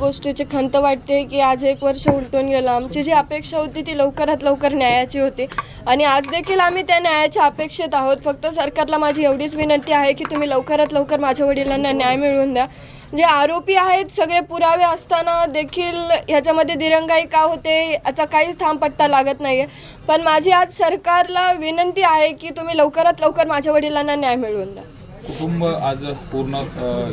गोष्टीची खंत वाटते की आज एक वर्ष उलटून गेलं. आमची जी अपेक्षा होती ती लवकरात लवकर न्यायाची होती. आणि आज देखील आम्ही त्या न्यायाच्या अपेक्षेत आहोत. फक्त सरकारला माझी एवढीच विनंती आहे की तुम्ही लवकरात लवकर माझ्या वडिलांना न्याय मिळवून द्या. जे आरोपी आहेत सगळे पुरावे असताना देखील ह्याच्यामध्ये दिरंगाई का होते याचा काहीच थांबपट्टा लागत नाही आहे पण माझी आज सरकारला विनंती आहे की तुम्ही लवकरात लवकर माझ्या वडिलांना न्याय मिळवून द्या. कुटुंब आज पूर्ण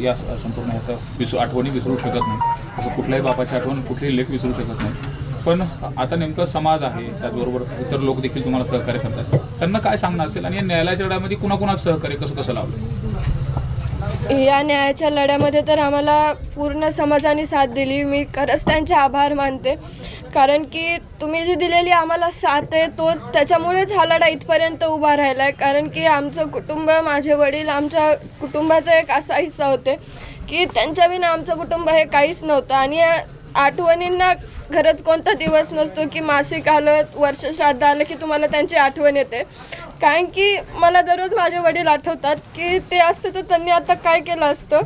या संपूर्ण ह्याचा विसरू आठवणी विसरू शकत नाही. असं कुठल्याही बापाची आठवण कुठलेही लेख विसरू शकत नाही. पण आता नेमकं समाज आहे त्याचबरोबर इतर लोक देखील तुम्हाला सहकार्य करतात. त्यांना काय सांगणं असेल? आणि या न्यायालयाच्या लढ्यामध्ये कुणाकुणाचं सहकार्य कसं कसं लावलं? या न्यायाच्या लढ्यामध्ये तर आम्हाला पूर्ण समाजाने साथ दिली. मी खरंच त्यांचे आभार मानते. कारण की तुम्ही जी दिलेली आम्हाला साथ आहे तो त्याच्यामुळेच हा लढा इथपर्यंत उभा राहिला आहे कारण की आमचं कुटुंब माझे वडील आमच्या कुटुंबाचा एक असा हिस्सा होते की त्यांच्या विना आमचं कुटुंब हे काहीच नव्हतं. आणि आठवणींना खरंच कोणता दिवस नसतो की मासिक आलं वर्ष श्राद्ध आलं की तुम्हाला त्यांची आठवण येते. कारण की मला दररोज माझे वडील आठवतात की ते असतं तर त्यांनी आता काय केलं असतं?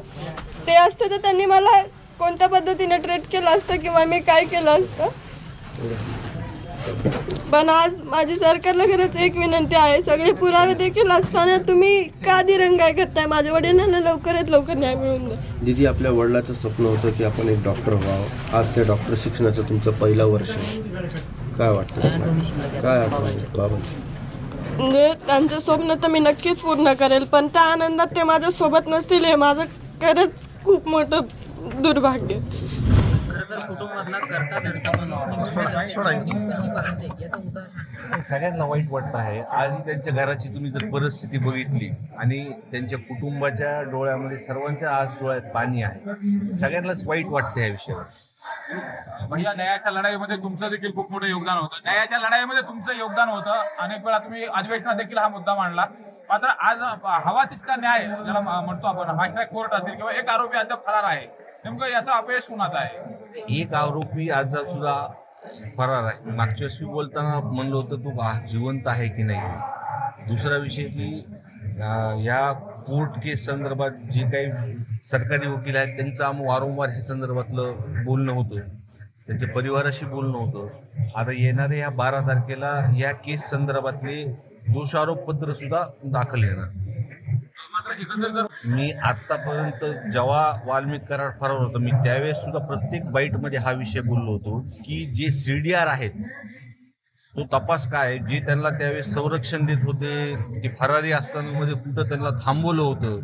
ते असतं तर त्यांनी मला कोणत्या पद्धतीने ट्रीट केलं असतं किंवा मी काय केलं असतं? पण आज माझी सरकारला खरंच एक विनंती आहे सगळे पुरावे देखील असताना तुम्ही का दिरंगाई करताय माझ्या वडिलांना लवकरात लवकर न्याय मिळवून द्या दिदी आपल्या वडिलाचं स्वप्न होतं की आपण एक डॉक्टर व्हावं आज ते डॉक्टर शिक्षणाचं तुमचं पहिलं वर्ष आहे. काय वाटतं तुम्हाला? काय बाबा म्हणजे त्यांचं स्वप्न तर मी नक्कीच पूर्ण करेल पण त्या आनंदात ते माझ्या सोबत नसतील हे माझं खरंच खूप मोठं दुर्भाग्य आहे. सगळ्यांना वाईट वाटत आहे. आज त्यांच्या घराची तुम्ही जर परिस्थिती बघितली आणि त्यांच्या कुटुंबाच्या डोळ्यामध्ये सर्वांच्या आज डोळ्यात पाणी आहे सगळ्यांनाच वाईट वाटतं या विषयावर. पण या न्यायाच्या लढाईमध्ये तुमचं देखील खूप मोठं योगदान होतं. न्यायाच्या लढाईमध्ये तुमचं योगदान होतं. अनेक वेळा तुम्ही अधिवेशनात देखील हा मुद्दा मांडला. मात्र आज हवा तितका न्याय ज्याला म्हणतो आपण. फास्ट कोर्ट असेल किंवा एक आरोपी अद्याप फरार आहे. नेमकं याचा अपयश कुणाचा आहे? एक आरोपी आज सुद्धा फरार आहे. मागच्या वेळेस मी बोलताना म्हणलं होतं तू जिवंत आहे की नाही? दुसरा विषय की या ह्या कोर्ट केस संदर्भात जे काही सरकारी वकील आहेत त्यांचं आम्ही वारंवार हे संदर्भातलं बोलणं होतं. त्यांच्या परिवाराशी बोलणं होतं. आता येणाऱ्या या बारा तारखेला या केस संदर्भातले दोषारोपपत्र सुद्धा दाखल येणार. मी आतापर्यंत जेव्हा वाल्मिक करार फरार होतं मी त्यावेळेस सुद्धा प्रत्येक बाईटमध्ये हा विषय बोललो होतो की जे सी डी आर आहेत तो तपास काय आहे, जे त्यांना त्यावेळेस संरक्षण देत होते ते फरारी असताना मध्ये कुठं त्यांना थांबवलं होतं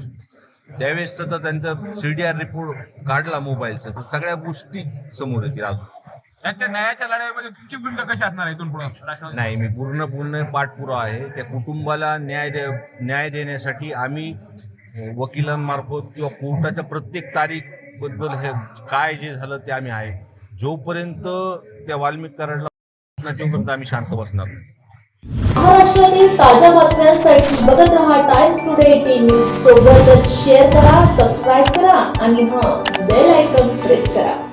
त्यावेळेस तर त्यांचा सी डी आर रिपोर्ट काढला मोबाईलचा. तर सगळ्या गोष्टी समोर येतील अजून यांच्या न्यायाच्या लढाईमध्ये तुमची भूमिका कशी असणार आहे इथून पुढे? राष्ट्रवादी नाही मी पूर्ण पूर्ण पाठपुरावा आहे. त्या कुटुंबाला न्याय दे न्याय देण्यासाठी आम्ही वकिलांमार्फत किंवा कोर्टाच्या प्रत्येक तारीखबद्दल हे काय जे झालं ते आम्ही आहे. जोपर्यंत त्या वाल्मिक कराडला तोपर्यंत आम्ही शांत बसणार नाही. महाराष्ट्रातील ताज्या बातम्यांसाठी बघत रहा टाइम्स टुडे टीव्ही सोबतच शेअर करा सबस्क्राईब करा आणि हां बेल आयकॉन प्रेस करा.